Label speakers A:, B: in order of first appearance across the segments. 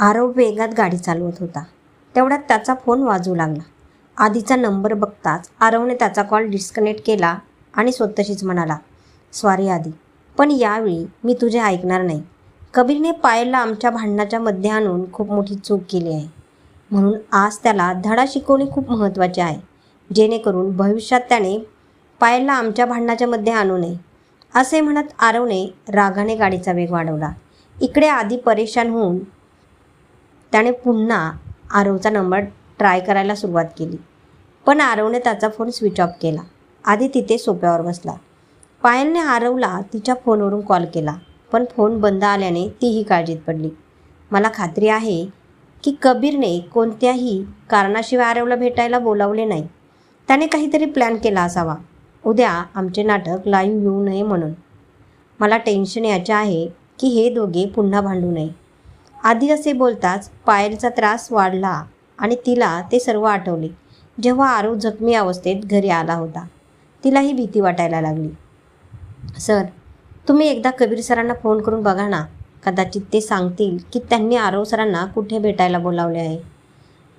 A: आरव वेगात गाडी चालवत होता. तेवढ्यात त्याचा फोन वाजू लागला. आधीचा नंबर बघताच आरवने त्याचा कॉल डिस्कनेक्ट केला आणि स्वतःशीच म्हणाला सॉरी आधी. पण यावेळी मी तुझे ऐकणार नाही. कबीरने पायलला आमच्या भांडणाच्या मध्ये आणून खूप मोठी चूक केली आहे. म्हणून आज त्याला धडा शिकवणे खूप महत्त्वाचे आहे. जेणेकरून भविष्यात त्याने पायलला आमच्या भांडणाच्या मध्ये आणू नये. असे म्हणत आरवने रागाने गाडीचा वेग वाढवला. इकडे आधी परेशान होऊन त्याने पुन्हा आरवचा नंबर ट्राय करायला सुरुवात केली. पण आरवने त्याचा फोन स्विच ऑफ केला. आधी तिथे सोप्यावर बसला. पायलने आरवला तिच्या फोनवरून कॉल केला पण फोन बंद आल्याने तीही काळजीत पडली. मला खात्री आहे की कबीरने कोणत्याही कारणाशिवाय आरवला भेटायला बोलावले नाही. त्याने काहीतरी प्लॅन केला असावा. उद्या आमचे नाटक लाईव्ह येऊ नये म्हणून. मला टेन्शन याचे आहे की हे दोघे पुन्हा भांडू नये. आधी असे बोलताच पायलचा त्रास वाढला आणि तिला ते सर्व आठवले. जेव्हा आरू जखमी अवस्थेत घरी आला होता तिलाही भीती वाटायला लागली. सर तुम्ही एकदा कबीर सरांना फोन करून बघा ना. कदाचित ते सांगतील की त्यांनी आरव सरांना कुठे भेटायला बोलावले आहे.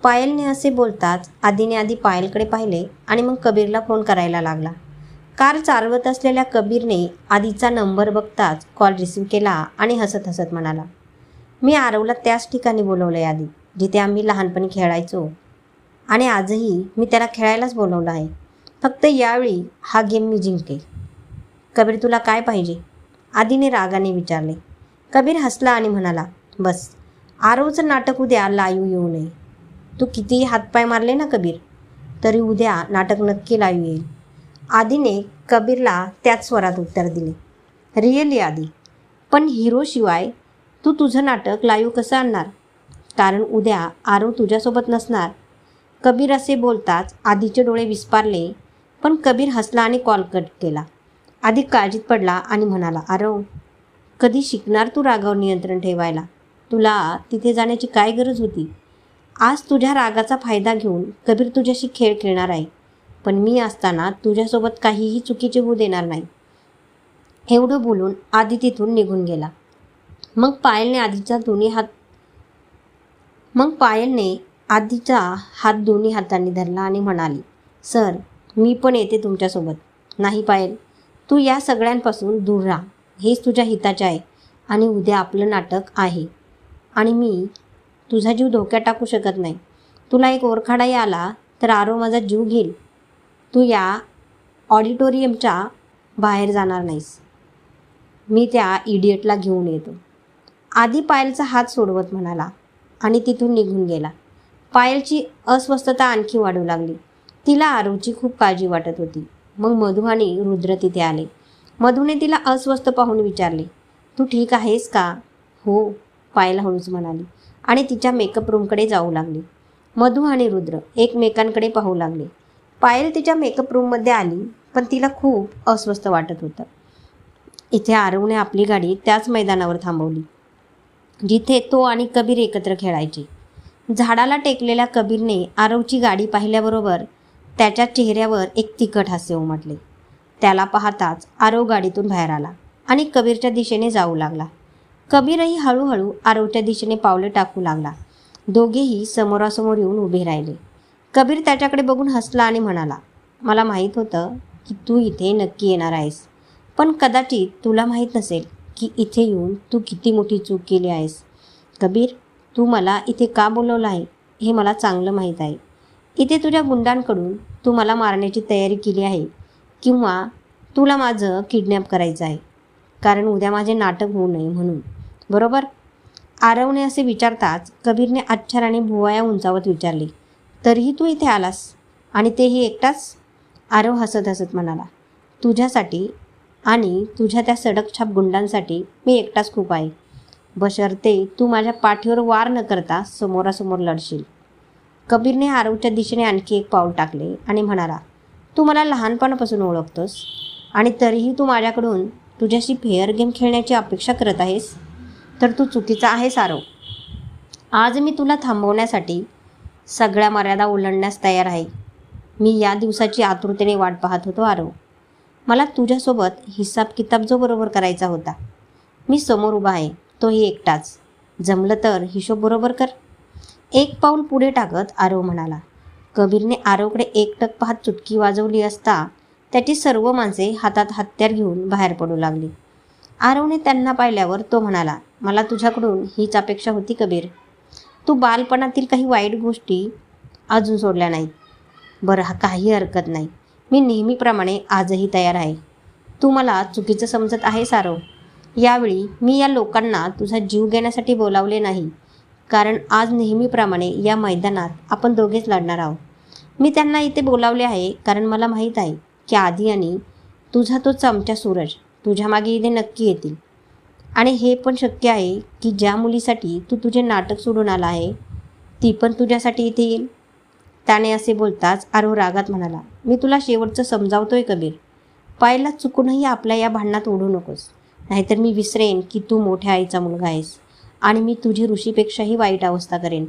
A: पायलने असे बोलताच आधीने आधी पायलकडे पाहिले आणि मग कबीरला फोन करायला लागला. कार चालवत असलेल्या कबीरने आधीचा नंबर बघताच कॉल रिसीव केला आणि हसत हसत म्हणाला मी आरवला त्याच ठिकाणी बोलवलं आहे आधी जिथे आम्ही लहानपणी खेळायचो. आणि आजही मी त्याला खेळायलाच बोलवलं आहे. फक्त यावेळी हा गेम मी जिंके कबीर तुला काय पाहिजे? आधीने रागाने विचारले. कबीर हसला आणि म्हणाला बस आरवचं नाटक उद्या लाईव्ह येऊ नये. तू कितीही हातपाय मारले ना कबीर तरी उद्या नाटक नक्की लाईव्ह येईल. आधीने कबीरला त्याच स्वरात उत्तर दिले. रिअली आधी पण हिरोशिवाय तू तुझं नाटक लाईव्ह कसं आणणार? कारण उद्या आरव तुझ्यासोबत नसणार. कबीर असे बोलताच आधीचे डोळे विस्पारले पण कबीर हसला आणि कॉल कट केला. आधी काळजीत पडला आणि म्हणाला आरव कधी शिकणार तू रागावर नियंत्रण ठेवायला? तुला तिथे जाण्याची काय गरज होती? आज तुझ्या रागाचा फायदा घेऊन कबीर तुझ्याशी खेळ खेळणार आहे पण मी असताना तुझ्यासोबत काहीही चुकीचे होऊ देणार नाही. एवढं बोलून आधी तिथून निघून गेला. मग पायलने आधीचा दोन्ही हात मग पायलने आधीचा हात दोन्ही हातांनी धरला आणि म्हणाली सर मी पण येते तुमच्यासोबत. नाही पायल तू या सगळ्यांपासून दूर राहा. हेच तुझ्या हिताचे आहे आणि उद्या आपलं नाटक आहे. आणि मी तुझा जीव धोक्यात टाकू शकत नाही. तुला एक ओरखाडाही आला तर आरो माझा जीव घेईल. तू या ऑडिटोरियमच्या बाहेर जाणार नाहीस. मी त्या इडियटला घेऊन येतो. आधी पायलचा हात सोडवत म्हणाला आणि तिथून निघून गेला. पायलची अस्वस्थता आणखी वाढू लागली. तिला आरूची खूप काळजी वाटत होती. मग मधू आणि रुद्र तिथे आले. मधूने तिला अस्वस्थ पाहून विचारले तू ठीक आहेस का? हो पायल हळूच म्हणाली आणि तिच्या मेकअप रूमकडे जाऊ लागली. मधू आणि रुद्र एकमेकांकडे पाहू लागले. पायल तिच्या मेकअप रूममध्ये आली पण तिला खूप अस्वस्थ वाटत होतं. इथे आरवने आपली गाडी त्याच मैदानावर थांबवली. जिथे तो आणि कबीर एकत्र खेळायचे. झाडाला टेकलेल्या कबीरने आरवची गाडी पाहिल्याबरोबर त्याच्या चेहऱ्यावर एक तिखट हास्य उमटले. त्याला पाहताच आरव गाडीतून बाहेर आला आणि कबीरच्या दिशेने जाऊ लागला. कबीरही हळूहळू आरवच्या दिशेने पावले टाकू लागला. दोघेही समोरासमोर येऊन उभे राहिले. कबीर त्याच्याकडे बघून हसला आणि म्हणाला मला माहीत होतं की तू इथे नक्की येणार आहेस पण कदाचित तुला माहीत नसेल की इथे येऊन तू किती मोठी चूक केली आहेस? कबीर तू मला इथे का बोलवलं आहे? हे मला चांगलं माहीत आहे. इथे तुझ्या गुंडांकडून तू मला मारण्याची तयारी केली आहे किंवा तुला माझं किडनॅप करायचं आहे? कारण उद्या माझे नाटक होऊ नये म्हणून. बरोबर? आरवने असे विचारताच कबीरने आच्छाराने भुवाया उंचावत विचारले तरीही तू इथे आलास आणि तेही एकटाच? आरव हसत हसत म्हणाला तुझ्यासाठी आणि तुझ्या त्या सडकछाप गुंडांसाठी मी एकटाच खूप आहे. बशर्ते तू माझ्या पाठीवर वार न करता समोरासमोर लढशील. कबीरने आरवच्या दिशेने आणखी एक पाऊल टाकले आणि म्हणाला तू मला लहानपणापासून ओळखतोस आणि तरीही तू माझ्याकडून तुझ्याशी फेअर गेम खेळण्याची अपेक्षा करत आहेस तर तू चुकीचा आहेस आरव. आज मी तुला थांबवण्यासाठी सगळ्या मर्यादा ओलांडण्यास तयार आहे. मी या दिवसाची आतुरतेने वाट पाहत होतो आरव. मला तुझ्यासोबत हिसाब किताब जो बरोबर करायचा होता मी समोर उभा आहे तोही एकटाच. जमलं तर हिशोब बरोबर कर. एक पाऊल पुढे टाकत आरव म्हणाला कबीरने आरवकडे एकटक पाहत चुटकी वाजवली असता त्याची सर्व माणसे हातात हत्यार घेऊन बाहेर पडू लागली. आरवने त्यांना पाहिल्यावर तो म्हणाला मला तुझ्याकडून हीच अपेक्षा होती कबीर. तू बालपणातील काही वाईट गोष्टी अजून सोडल्या नाहीत. बरं हा काही हरकत नाही. मी नेहमीप्रमाणे आजही तयार आहे. तू मला चुकीचं समजत आहे सारव. यावेळी मी या लोकांना तुझा जीव घेण्यासाठी बोलावले नाही. कारण आज नेहमीप्रमाणे या मैदानात आपण दोघेच लढणार आहोत. मी त्यांना इथे बोलावले आहे कारण मला माहीत आहे की आधी आणि तुझा तो चमचा सूरज तुझ्या मागे इथे नक्की येतील. आणि हे पण शक्य आहे की ज्या मुलीसाठी तू तुझे नाटक सोडून आला आहे ती पण तुझ्यासाठी इथे येईल. त्याने असे बोलताच आरो रागात म्हणाला मी तुला शेवटचं समजावतोय कबीर. पायला चुकूनही आपल्या या भांडणात ओढू नकोस. नाहीतर मी विसरेन की तू मोठ्या आईचा मुलगा आहेस आणि मी तुझी ऋषीपेक्षाही वाईट अवस्था करेन.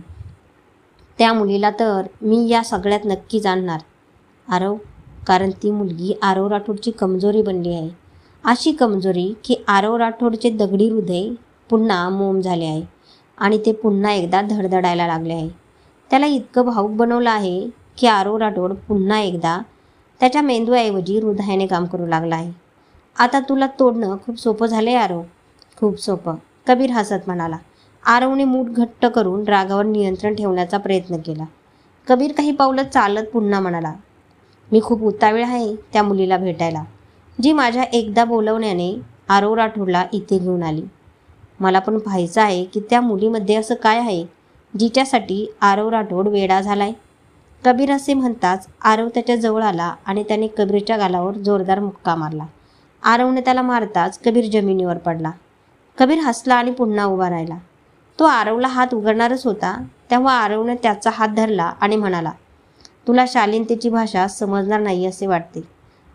A: त्या मुलीला तर मी या सगळ्यात नक्की जाणणार. आरव कारण ती मुलगी आरव राठोडची कमजोरी बनली आहे. अशी कमजोरी की आरव राठोडचे दगडी हृदय पुन्हा मोम झाले आहे आणि ते पुन्हा एकदा धडधडायला लागले आहे. त्याला इतकं भाऊक बनवलं आहे की आरव राठोड पुन्हा एकदा त्याच्या मेंदूऐवजी हृदयाने काम करू लागला आहे. आता तुला तोडणं खूप सोपं झालं आहे आरव खूप सोपं कबीर हसत म्हणाला. आरवने मूठ घट्ट करून रागावर नियंत्रण ठेवण्याचा प्रयत्न केला. कबीर काही पावलं चालत पुन्हा म्हणाला मी खूप उतावीळ आहे त्या मुलीला भेटायला. जी माझ्या एकदा बोलवण्याने आरव राठोडला इथे घेऊन आली. मला पण पाहायचं आहे की त्या मुलीमध्ये असं काय आहे? जिच्यासाठी आरव राठोड वेडा झालाय. कबीर असे म्हणताच आरव त्याच्याजवळ आला आणि त्याने कबीरच्या गालावर जोरदार मुक्का मारला. आरवने त्याला मारताच कबीर जमिनीवर पडला. कबीर हसला आणि पुन्हा उभा राहिला. तो आरवला हात उघडणारच होता तेव्हा आरवने त्याचा हात धरला आणि म्हणाला तुला शालीनतेची भाषा समजणार नाही असे वाटते.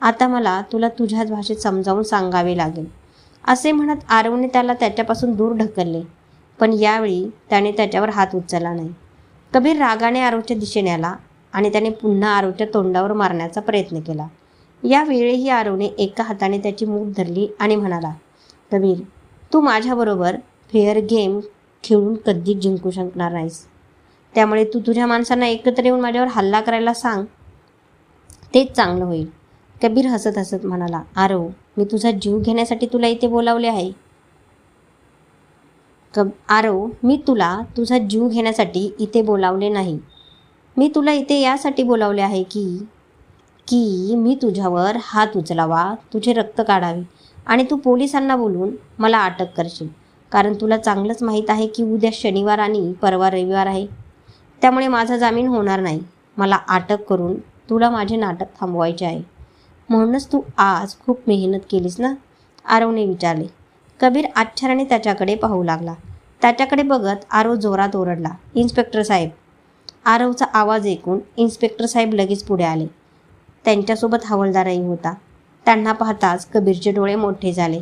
A: आता मला तुला तुझ्याच भाषेत समजावून सांगावे लागेल. असे म्हणत आरवने त्याला त्याच्यापासून दूर ढकलले. पण यावेळी त्याने त्याच्यावर हात उचलला नाही. कबीर रागाने आरोच्या दिशेने आला आणि त्याने पुन्हा आरवच्या तोंडावर मारण्याचा प्रयत्न केला. यावेळीही आरोने एका हाताने त्याची मूठ धरली आणि म्हणाला कबीर तू माझ्याबरोबर फेअर गेम खेळून कधीच जिंकू शकणार नाहीस. त्यामुळे तू तुझ्या माणसांना एकत्र येऊन माझ्यावर हल्ला करायला सांग. तेच चांगलं होईल. कबीर हसत हसत म्हणाला आरव मी तुझा जीव घेण्यासाठी तुला इथे बोलावले आहे. कब आरव मी तुला तुझा जीव घेण्यासाठी इथे बोलावले नाही. मी तुला इथे यासाठी बोलावले आहे की की मी तुझ्यावर हात उचलावा तुझे रक्त काढावे आणि तू पोलिसांना बोलून मला अटक करशील. कारण तुला चांगलंच माहीत आहे की उद्या शनिवार आणि परवा रविवार आहे. त्यामुळे माझा जामीन होणार नाही. मला अटक करून तुला माझे नाटक थांबवायचे आहे. म्हणूनच तू आज खूप मेहनत केलीस ना? आरवने विचारले. कबीर आश्चर्याने त्याच्याकडे पाहू लागला. त्याच्याकडे बघत आरव जोरात ओरडला इन्स्पेक्टर साहेब. आरवचा आवाज ऐकून इन्स्पेक्टर साहेब लगेच पुढे आले. त्यांच्यासोबत हवालदारही होता. त्यांना पाहताच कबीरचे डोळे मोठे झाले.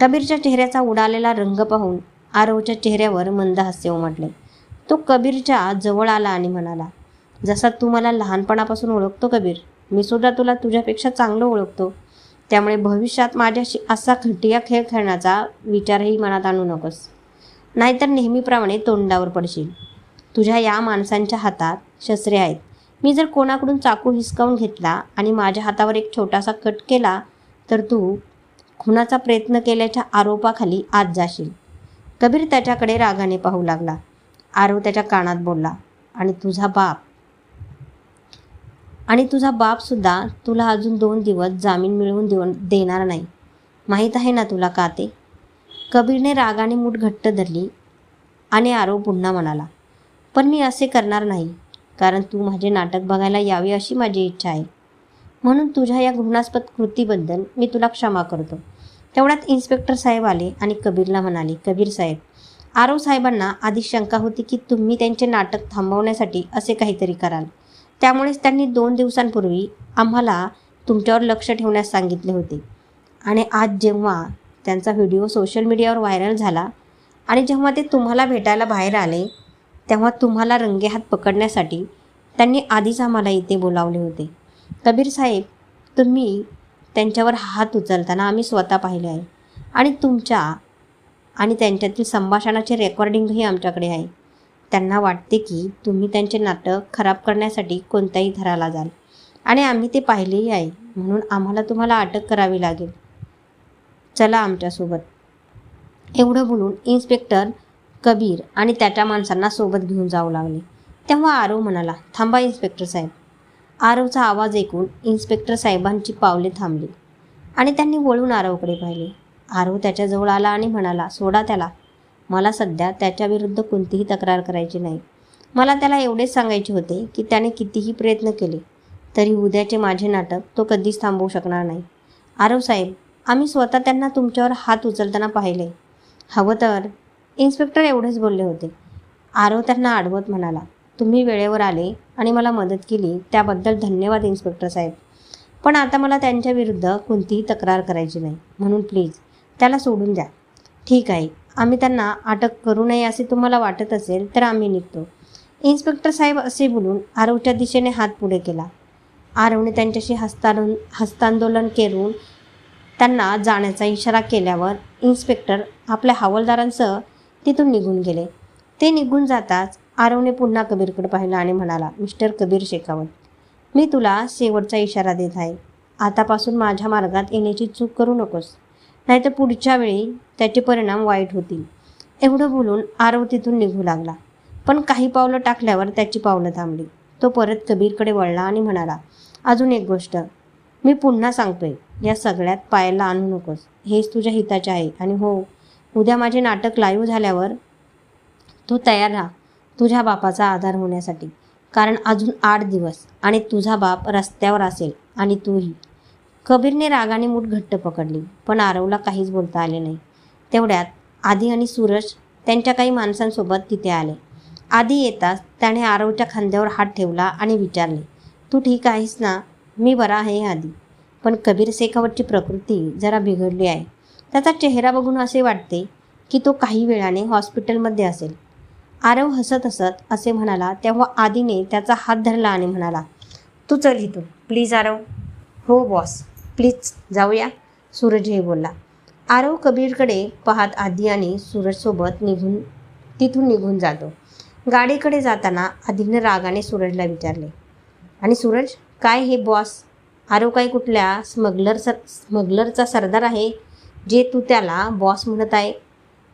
A: कबीरच्या चेहऱ्याचा उडालेला रंग पाहून आरवच्या चेहऱ्यावर मंद हास्य उमटले. तो कबीरच्या जवळ आला आणि म्हणाला जसा तू मला लहानपणापासून ओळखतो कबीर मी सुद्धा तुला तुझ्यापेक्षा चांगलं ओळखतो. त्यामुळे भविष्यात माझ्याशी असा खटिया खेळ खेळण्याचा विचारही मनात आणू नकोस. नाहीतर नेहमीप्रमाणे तोंडावर पडशील. तुझ्या या माणसांच्या हातात शस्त्रे आहेत. मी जर कोणाकडून चाकू हिसकावून घेतला आणि माझ्या हातावर एक छोटासा कट केला तर तू खुनाचा प्रयत्न केल्याच्या आरोपाखाली आत जाशील. कबीर त्याच्याकडे रागाने पाहू लागला. आरव त्याच्या कानात बोलला आणि तुझा बाप आणि तुझा बापसुद्धा तुला अजून दोन दिवस जामीन मिळवून देऊन देणार नाही. माहीत आहे ना तुला का ते? कबीरने रागाने मूठ घट्ट धरली आणि आरव पुन्हा म्हणाला पण मी असे करणार नाही कारण तू माझे नाटक बघायला यावे अशी माझी इच्छा आहे. म्हणून तुझ्या या घृणास्पद कृतीबद्दल मी तुला क्षमा करतो. तेवढ्यात इन्स्पेक्टर साहेब आले आणि कबीरला म्हणाले कबीर साहेब आरव साहेबांना आधी शंका होती की तुम्ही त्यांचे नाटक थांबवण्यासाठी असे काहीतरी कराल. त्यामुळेच त्यांनी दोन दिवसांपूर्वी आम्हाला तुमच्यावर लक्ष ठेवण्यास सांगितले होते. आणि आज जेव्हा त्यांचा व्हिडिओ सोशल मीडियावर व्हायरल झाला आणि जेव्हा ते तुम्हाला भेटायला बाहेर आले तेव्हा तुम्हाला रंगेहात पकडण्यासाठी त्यांनी आधीच आम्हाला इथे बोलावले होते. कबीर साहेब तुम्ही त्यांच्यावर हात उचलताना आम्ही स्वतः पाहिले आहे. आणि तुमच्या आणि त्यांच्यातील संभाषणाचे रेकॉर्डिंगही आमच्याकडे आहे. त्यांना वाटते की तुम्ही त्यांचे नाटक खराब करण्यासाठी कोणत्याही थराला जाल. आणि आम्ही ते पाहिलेही आहे. म्हणून आम्हाला तुम्हाला अटक करावी लागेल. चला आमच्यासोबत. एवढं बोलून इन्स्पेक्टर कबीर आणि त्याच्या माणसांना सोबत घेऊन जाऊ लागले. तेव्हा आरव म्हणाला थांबा इन्स्पेक्टर साहेब. आरवचा आवाज ऐकून इन्स्पेक्टर साहेबांची पावले थांबली आणि त्यांनी वळून आरवकडे पाहिले. आरव त्याच्याजवळ आला आणि म्हणाला सोडा त्याला. मला सध्या त्याच्याविरुद्ध कोणतीही तक्रार करायची नाही. मला त्याला एवढेच सांगायचे होते की त्याने कितीही प्रयत्न केले तरी उद्याचे माझे नाटक तो कधीच थांबवू शकणार नाही. आरव साहेब आम्ही स्वतः त्यांना तुमच्यावर हात उचलताना पाहिले. हवं तर इन्स्पेक्टर एवढेच बोलले होते. आरव त्यांना आडवत म्हणाला तुम्ही वेळेवर आले आणि मला मदत केली त्याबद्दल धन्यवाद इन्स्पेक्टर साहेब. पण आता मला त्यांच्याविरुद्ध कोणतीही तक्रार करायची नाही. म्हणून प्लीज त्याला सोडून द्या. ठीक आहे. आम्ही त्यांना अटक करू नये असे तुम्हाला वाटत असेल तर आम्ही निघतो. इन्स्पेक्टर साहेब असे बोलून आरवच्या दिशेने हात पुढे केला. आरवने त्यांच्याशी हस्तांदोलन हस्तांदोलन करून त्यांना जाण्याचा इशारा केल्यावर इन्स्पेक्टर आपल्या हवालदारांसह तिथून निघून गेले. ते निघून जाताच आरवने पुन्हा कबीरकडे पाहिलं आणि म्हणाला मिस्टर कबीर शेखावत मी तुला शेवटचा इशारा देत आहे. आतापासून माझ्या मार्गात येण्याची चूक करू नकोस. नाहीतर पुढच्या वेळी त्याचे परिणाम वाईट होतील. एवढं बोलून आरव तिथून निघू लागला. पण काही पावलं टाकल्यावर त्याची पावलं थांबली. तो परत कबीरकडे वळला आणि म्हणाला अजून एक गोष्ट. मी पुन्हा सांगतोय या सगळ्यात पायाला आणू नकोस. हेच तुझ्या हिताचे आहे. आणि हो उद्या माझे नाटक लाईव्ह झाल्यावर तू तयार राहा तुझ्या बापाचा आधार होण्यासाठी. कारण अजून आठ दिवस आणि तुझा बाप रस्त्यावर असेल आणि तूही. कबीरने रागाने मूठ घट्ट पकडली पण आरवला काहीच बोलता आले नाही. तेवढ्यात आधी आणि सूरज त्यांच्या काही माणसांसोबत तिथे आले. आधी येताच त्याने आरवच्या खांद्यावर हात ठेवला आणि विचारले तू ठीक आहेस ना? मी बरा आहे आधी. पण कबीर शेखावरची प्रकृती जरा बिघडली आहे. त्याचा चेहरा बघून असे वाटते की तो काही वेळाने हॉस्पिटलमध्ये असेल. आरव हसत हसत असे म्हणाला तेव्हा आधीने त्याचा हात धरला आणि म्हणाला तू चल इथून. प्लीज आरव. हो बॉस. प्लीज जाऊया. सूरजही बोलला. आरव कबीरकडे पाहत आधी आणि सूरजसोबत निघून तिथून निघून जातो. गाडीकडे जाताना आधीनं रागाने सूरजला विचारले. आणि सूरज काय हे बॉस आरव काय कुठल्या स्मगलर सर स्मगलरचा सरदार आहे? जे तू त्याला बॉस म्हणत आहे?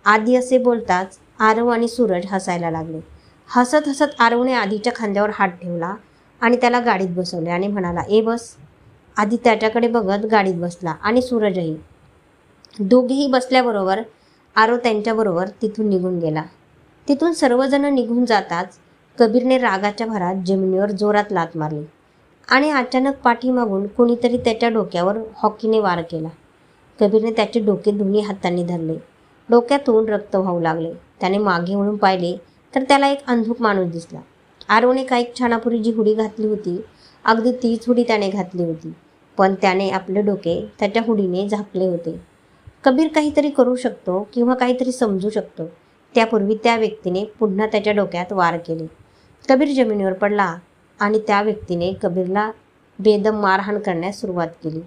A: आधी असे बोलताच आरव आणि सूरज हसायला लागले. हसत हसत आरवने आधीच्या खांद्यावर हात ठेवला आणि त्याला गाडीत बसवले आणि म्हणाला ए बस आधी त्याच्याकडे बघत गाडीत बसला आणि सूरजही. दोघेही बसल्याबरोबर आरो त्यांच्याबरोबर तिथून निघून गेला. तिथून सर्वजण निघून जाताच कबीरने रागाच्या भरात जमिनीवर जोरात लात मारली आणि अचानक पाठीमागून कोणीतरी त्याच्या डोक्यावर हॉकीने वार केला. कबीरने त्याचे डोके दोन्ही हातांनी धरले. डोक्यातून रक्त वाहू लागले. त्याने मागे वळून पाहिले तर त्याला एक अंधूक माणूस दिसला. आरोने काही क्षणापूर्वी जी हुडी घातली होती अगदी तीच हुडी त्याने घातली होती. पण त्याने आपले डोके त्याच्या हुडीने झाकले होते. कबीर काहीतरी करू शकतो किंवा काहीतरी समजू शकतो. त्यापूर्वी त्या व्यक्तीने पुन्हा त्याच्या डोक्यात वार केले. कबीर जमिनीवर पडला आणि त्या व्यक्तीने कबीरला बेदम मारहाण करण्यास सुरुवात केली.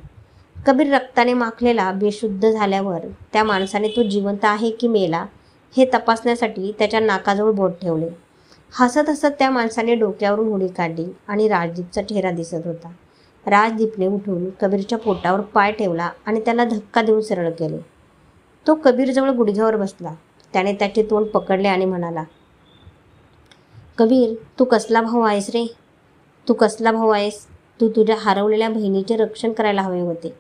A: कबीर रक्ताने माखलेला बेशुद्ध झाल्यावर त्या माणसाने तो जिवंत आहे की मेला हे तपासण्यासाठी त्याच्या नाकाजवळ बोट ठेवले. हसत हसत त्या माणसाने डोक्यावरून उडी काढली आणि राजदीपचा चेहरा दिसत होता. राजदीपने उठून कबीरच्या पोटावर पाय ठेवला आणि त्याला धक्का देऊन सरळ केले तो कबीरजवळ गुडघ्यावर बसला. त्याने त्याचे तोंड पकडले आणि म्हणाला कबीर तू कसला भाऊ आहेस रे? तू कसला भाऊ आहेस? तू तुझ्या हरवलेल्या बहिणीचे रक्षण करायला हवे होते.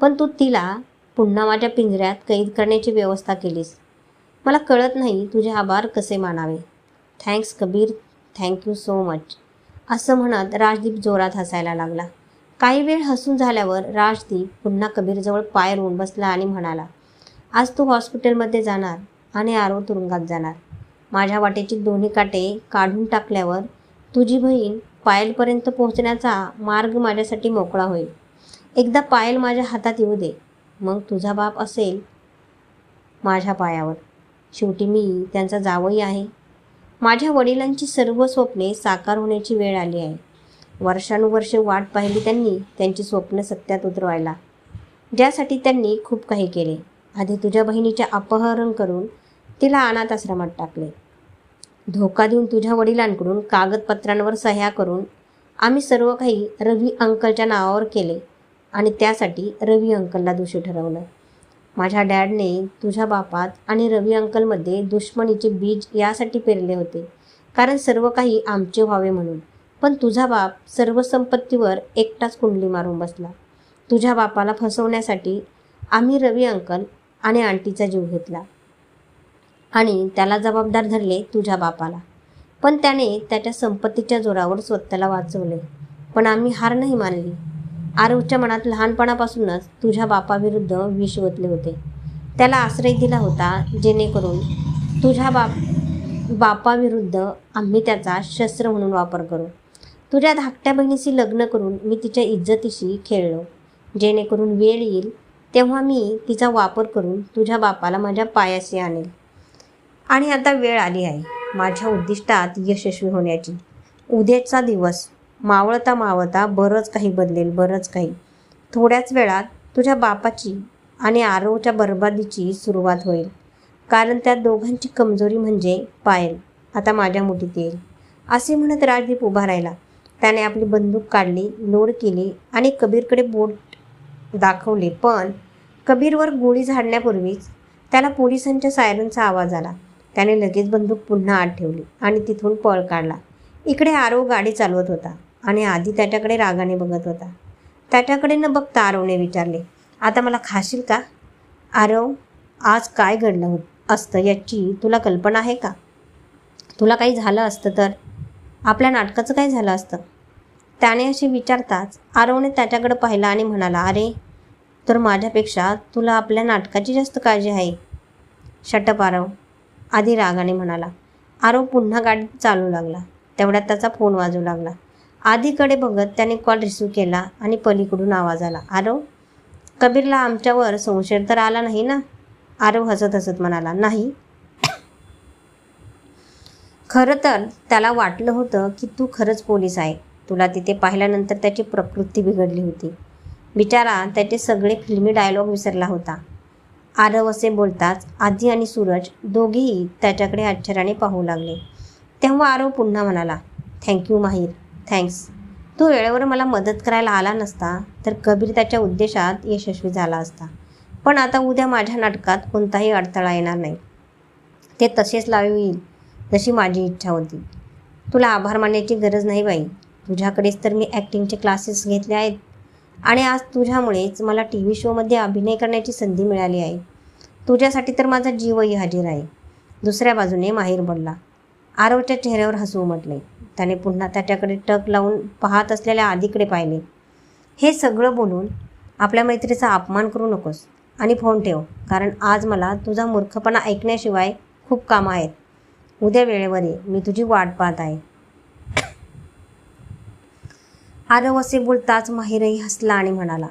A: पण तू तिला पुन्हा माझ्या पिंजऱ्यात कैद करण्याची व्यवस्था केलीस. मला कळत नाही तुझे आभार कसे मानावे. Thanks Kabir thank you so much. असं म्हणत राजदीप जोरात हसायला लागला. काही वेळ हसून झाल्यावर राजदीप पुन्हा कबीरजवळ पाय रोवून बसला आणि म्हणाला आज तू हॉस्पिटलमध्ये जाणार आणि आरो तुरुंगात जाणार. माझ्या वाटेची दोन्ही काटे काढून टाकल्यावर तुझी बहीण पायलपर्यंत पोहोचण्याचा मार्ग माझ्यासाठी मोकळा होईल. एकदा पायल माझ्या हातात येऊ दे मग तुझा बाप असेल माझ्या पायावर. शेवटी मी त्यांचा जावई आहे. माझ्या वडिलांची सर्व स्वप्ने साकार होण्याची वेळ आली आहे. वर्षानुवर्षे वाट पाहिली त्यांनी त्यांची स्वप्न सत्यात उतरवायला. ज्यासाठी त्यांनी खूप काही केले. आधी तुझ्या बहिणीचे अपहरण करून तिला अनाथ आश्रमात टाकले. धोका देऊन तुझ्या वडिलांकडून कागदपत्रांवर सह्या करून आम्ही सर्व काही रवी अंकलच्या नावावर केले आणि त्यासाठी रवी अंकलला दोषी ठरवलं. माझ्या डॅडने तुझ्या बापात आणि रवी अंकलमध्ये दुश्मनीचे बीज यासाठी पेरले होते कारण सर्व काही आमचे व्हावे म्हणून. पण तुझा बाप सर्व संपत्तीवर एकटाच कुंडली मारून बसला. तुझ्या बापाला फसवण्यासाठी आम्ही रवी अंकल आणि आंटीचा जीव घेतला आणि त्याला जबाबदार धरले तुझ्या बापाला. पण त्याने त्याच्या संपत्तीच्या जोरावर स्वतःला वाचवले पण आम्ही हार नाही मानली. आरवच्या मनात लहानपणापासूनच तुझ्या बापाविरुद्ध विष ओतले होते. त्याला आश्रय दिला होता जेणेकरून तुझ्या बाप बापाविरुद्ध आम्ही त्याचा शस्त्र म्हणून वापर करू. तुझ्या धाकट्या बहिणीशी लग्न करून मी तिच्या इज्जतीशी खेळलो. जेणेकरून वेळ येईल तेव्हा मी तिचा वापर करून तुझ्या बापाला माझ्या पायाशी आणेल. आणि आता वेळ आली आहे माझ्या उद्दिष्टात यशस्वी होण्याची. उद्याचा दिवस मावळता मावळता बरंच काही बदलेल बरंच काही. थोड्याच वेळात तुझ्या बापाची आणि आरवच्या बरबादीची सुरुवात होईल. कारण त्या दोघांची कमजोरी म्हणजे पायल. आता माझ्या मुठीत येईल. असे म्हणत राजदीप उभा राहिला. त्याने आपली बंदूक काढली लोड केली आणि कबीरकडे बोट दाखवले. पण कबीरवर गोळी झाडण्यापूर्वीच त्याला पोलिसांच्या सायरनचा आवाज आला. त्याने लगेच बंदूक पुन्हा आत ठेवली आणि तिथून पळ काढला. इकडे आरव गाडी चालवत होता आणि आधी त्याच्याकडे रागाने बघत होता. त्याच्याकडे न बघता आरवने विचारले आता मला खाशील का? आरव आज काय घडलं होत असतं याची तुला कल्पना आहे का? तुला काही झालं असतं तर आपल्या नाटकाचं काय झालं असतं? त्याने असे विचारताच आरवने त्याच्याकडे पाहिला आणि म्हणाला अरे तर माझ्यापेक्षा तुला आपल्या नाटकाची जास्त काळजी आहे. शटप आरव आधी रागाने म्हणाला. आरव पुन्हा गाडी चालू लागला. तेवढ्यात त्याचा फोन वाजू लागला. आधीकडे बघत त्याने कॉल रिसीव केला आणि पलीकडून आवाज आला आरव कबीरला आमच्यावर संशय तर आला नाही ना? आरव हसत हसत म्हणाला नाही खरं तर त्याला वाटलं होतं की तू खरंच पोलीस आहे. तुला तिथे पाहिल्यानंतर त्याची प्रकृती बिघडली होती. बिचारा त्याचे सगळे फिल्मी डायलॉग विसरला होता. आरव असे बोलताच आधी आणि सूरज दोघेही त्याच्याकडे आश्चर्याने पाहू लागले. तेव्हा आरव पुन्हा म्हणाला थँक्यू माहीर. थँक्स तू वेळेवर मला मदत करायला आला नसता तर कबीर त्याच्या उद्देशात यशस्वी झाला असता. पण आता उद्या माझ्या नाटकात कोणताही अडथळा येणार नाही. ते तसेच लावू येईल. जशी माझी इच्छा होती. तुला आभार मानण्याची गरज नाही बाई. तुझ्याकडेच तर मी ॲक्टिंगचे क्लासेस घेतले आहेत. आणि आज तुझ्यामुळेच मला टी व्ही शोमध्ये अभिनय करण्याची संधी मिळाली आहे. तुझ्यासाठी तर माझा जीवही हाजीर आहे. दुसऱ्या बाजूने माहीर बोलला आरवच्या चेहऱ्यावर हसू उमटले त्याने पुन्हा त्याच्याकडे टक लावून पाहत असलेल्या आधीकडे पाहिले. हे सगळं बोलून आपल्या मैत्रीचा अपमान करू नकोस आणि फोन ठेव कारण आज मला तुझा मूर्खपणा ऐकण्याशिवाय खूप कामं आहेत. उद्या वेळेवर ये. मी तुझी वाट पाहत आहे. आरव असे बोलताच माहिरही हसला आणि म्हणाला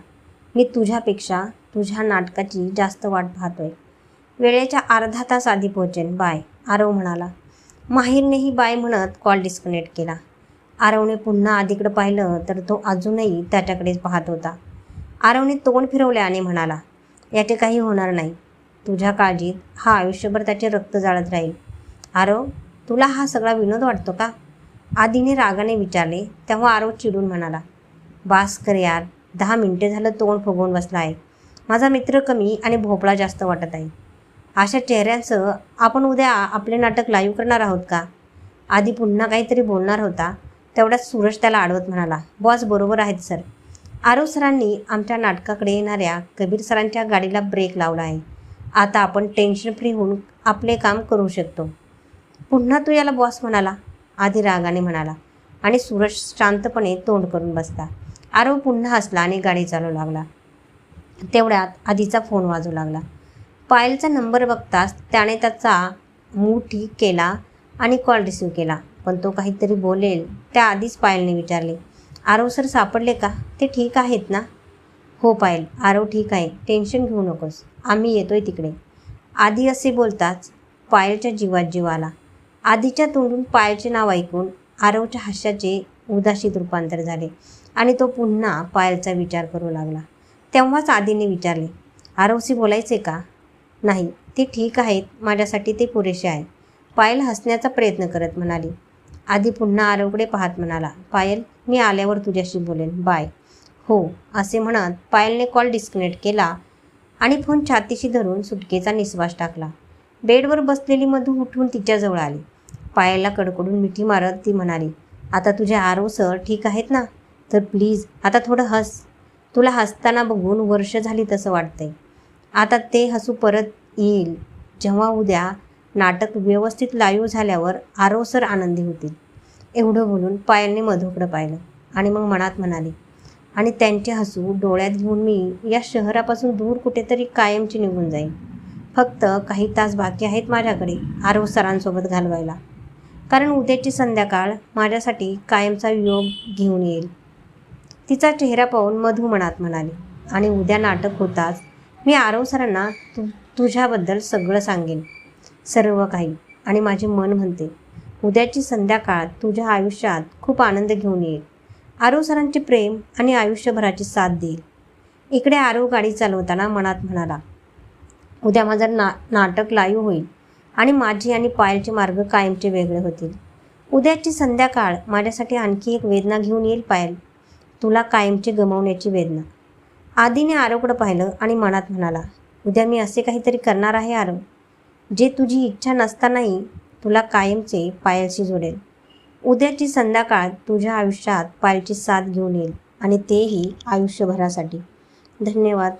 A: मी तुझ्यापेक्षा तुझ्या नाटकाची जास्त वाट पाहतोय. वेळेच्या अर्धा तास आधी पोहोचेन. बाय. आरव म्हणाला. माहीरनेही बाय म्हणत कॉल डिस्कनेक्ट केला. आरवने पुन्हा आधीकडे पाहिलं तर तो अजूनही त्याच्याकडेच पाहत होता. आरवने तोंड फिरवले आणि म्हणाला याचे काही होणार नाही. तुझ्या काळजीत हा आयुष्यभर त्याचे रक्त जाळत राहील. आरव तुला हा सगळा विनोद वाटतो का? आधीने रागाने विचारले तेव्हा आरव चिडून म्हणाला बास कर यार दहा मिनटे झालं तोंड फुगवून बसला आहे. माझा मित्र कमी आणि भोपळा जास्त वाटत आहे. अशा चेहऱ्यांचं आपण उद्या आपले नाटक लाईव्ह करणार आहोत का? आधी पुन्हा काहीतरी बोलणार होता. तेवढ्यात सूरज त्याला आडवत म्हणाला बॉस बरोबर आहेत सर. आरव सरांनी आमच्या नाटकाकडे येणाऱ्या कबीर सरांच्या गाडीला ब्रेक लावला आहे. आता आपण टेन्शन फ्री होऊन आपले काम करू शकतो. पुन्हा तू याला बॉस म्हणाला. आधी रागाने म्हणाला. आणि सूरज शांतपणे तोंड करून बसला. आरव पुन्हा हसला आणि गाडी चालू लागला. तेवढ्यात आधीचा फोन वाजू लागला. पायलचा नंबर बघताच त्याने त्याचा मूड ठीक केला आणि कॉल रिसीव केला. पण तो काहीतरी बोलेल त्याआधीच पायलने विचारले. आरव सर सापडले का? ते ठीक आहेत ना? हो पायल आरव ठीक आहे. टेन्शन घेऊ नकोस. आम्ही येतोय तिकडे. आधी असे बोलताच पायलच्या जीवात जीव आला. आधीच्या तोंडून पायलचे नाव ऐकून आरवच्या हास्याचे उदासीत रूपांतर झाले आणि तो पुन्हा पायलचा विचार करू लागला. तेव्हाच आधीने विचारले आरवशी बोलायचे का? नाही ते ठीक आहेत माझ्यासाठी ते पुरेसे आहे. पायल हसण्याचा प्रयत्न करत म्हणाली. आधी पुन्हा आरवकडे पाहत म्हणाला पायल मी आल्यावर तुझ्याशी बोलेन बाय. हो असे म्हणत पायलने कॉल डिस्कनेक्ट केला आणि फोन छातीशी धरून सुटकेचा निश्वास टाकला. बेडवर बसलेली मधू उठून तिच्याजवळ आली. पायाला कडकडून मिठी मारत ती म्हणाली आता तुझे आरो सर ठीक आहेत ना? तर प्लीज आता थोडं हस. तुला हसताना बघून वर्ष झाली तसं वाटतंय. आता ते हसू परत येईल. जेव्हा उद्या नाटक व्यवस्थित लाईव्ह झाल्यावर आरो सर आनंदी होतील. एवढं बोलून पायलने मधोकडं पाहिलं आणि मग मनात म्हणाले आणि त्यांचे हसू डोळ्यात घेऊन मी या शहरापासून दूर कुठेतरी कायमची निघून जाईन. फक्त काही तास बाकी आहेत माझ्याकडे आरो सरांसोबत घालवायला. कारण उद्याची संध्याकाळ माझ्यासाठी कायमचा योग घेऊन येईल. तिचा चेहरा पाहून मधू मनात म्हणाली आणि उद्या नाटक होताच. मी आरव सरांना तु तुझ्याबद्दल सगळं सांगेन. सर्व काही. आणि माझे मन म्हणते उद्याची संध्याकाळ तुझ्या आयुष्यात खूप आनंद घेऊन येईल. आरव सरांचे प्रेम आणि आयुष्यभराची साथ देईल. इकडे आरव गाडी चालवताना मनात म्हणाला उद्या माझं ना नाटक लाईव्ह होईल. आणि माझी आणि पायलचे मार्ग कायमचे वेगळे होतील. उद्याची संध्याकाळ माझ्यासाठी आणखी एक वेदना घेऊन येईल पायल. तुला कायमचे गमावण्याची वेदना. आधीने आरवकडं पाहिलं आणि मनात म्हणाला उद्या मी असे काहीतरी करणार आहे आरव. जे तुझी इच्छा नसतानाही तुला कायमचे पायलशी जोडेल. उद्याची संध्याकाळ तुझ्या आयुष्यात पायलची साथ घेऊन येईल आणि तेही आयुष्यभरासाठी. धन्यवाद.